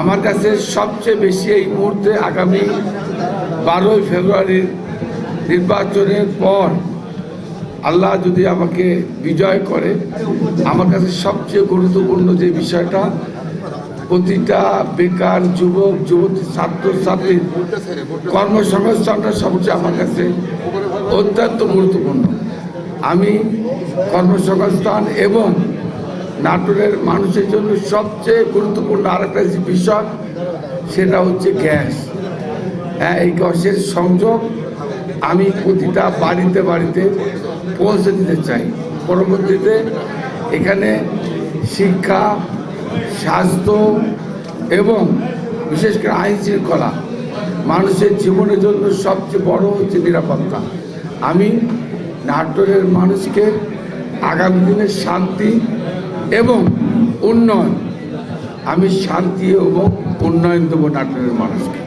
আমার কাছে সবচেয়ে বেশি এই মুহূর্তে আগামী বারোই ফেব্রুয়ারির নির্বাচনের পর আল্লাহ যদি আমাকে বিজয় করে, আমার কাছে সবচেয়ে গুরুত্বপূর্ণ যে বিষয়টা, প্রতিটা বেকার যুবক, যুবতী ছাত্র ছাত্রীর কর্মসংস্থানটা সবচেয়ে আমার কাছে অত্যন্ত গুরুত্বপূর্ণ। আমি কর্মসংস্থান এবং নাটোরের মানুষের জন্য সবচেয়ে গুরুত্বপূর্ণ আরেকটা যে বিষয়, সেটা হচ্ছে গ্যাস। হ্যাঁ এই গ্যাসের সংযোগ আমি প্রতিটা বাড়িতে বাড়িতে পৌঁছে দিতে চাই। পরবর্তীতে এখানে শিক্ষা, স্বাস্থ্য এবং বিশেষ করে আইন শৃঙ্খলা মানুষের জীবনের জন্য সবচেয়ে বড় হচ্ছে নিরাপত্তা। আমি নাটোরের মানুষকে আগামী দিনে শান্তি এবং উন্নয়ন। আমি শান্তি এবং উন্নয়ন দেবো নাটোরের মানুষকে